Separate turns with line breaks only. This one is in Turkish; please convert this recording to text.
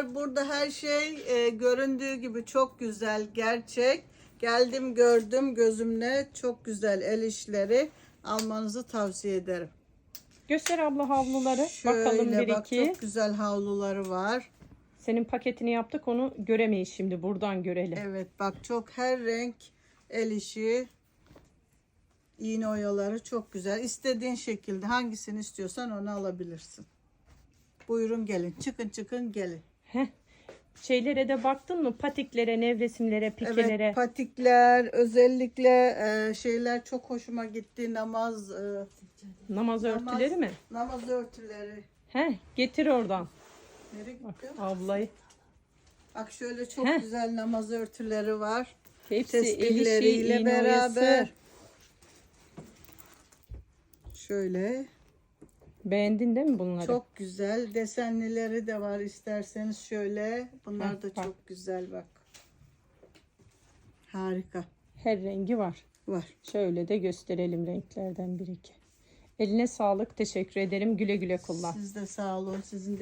Arkadaşlar burada her şey e, göründüğü gibi çok güzel, gerçek. Geldim gördüm gözümle çok güzel el işleri almanızı tavsiye ederim.
Göster abla havluları. Bakalım
Şöyle
bir
bak
iki.
çok güzel havluları var.
Senin paketini yaptık onu göremeyiz şimdi. Buradan görelim.
Evet bak çok her renk el işi. iğne oyaları çok güzel. İstediğin şekilde hangisini istiyorsan onu alabilirsin. Buyurun gelin. Çıkın çıkın gelin.
Heh. Şeylere de baktın mı? Patiklere, nevresimlere, pikelere.
Evet patikler özellikle e, şeyler çok hoşuma gitti. Namaz e,
Namaz örtüleri mi?
namaz örtüleri.
Heh, getir oradan.
Nereye gitti?
Ablayı.
Bak şöyle çok
Heh.
güzel namaz örtüleri var.
Hepsi iğne
beraber. Şöyle
Beğendin değil mi bunları?
çok güzel desenlileri de var isterseniz şöyle. Bunlar
Heh,
da
bak.
çok güzel bak. Harika.
Her rengi var.
Var.
Şöyle de gösterelim renklerden bir iki. Eline sağlık. Teşekkür ederim. Güle güle kullan.
Siz de sağ olun. Sizin de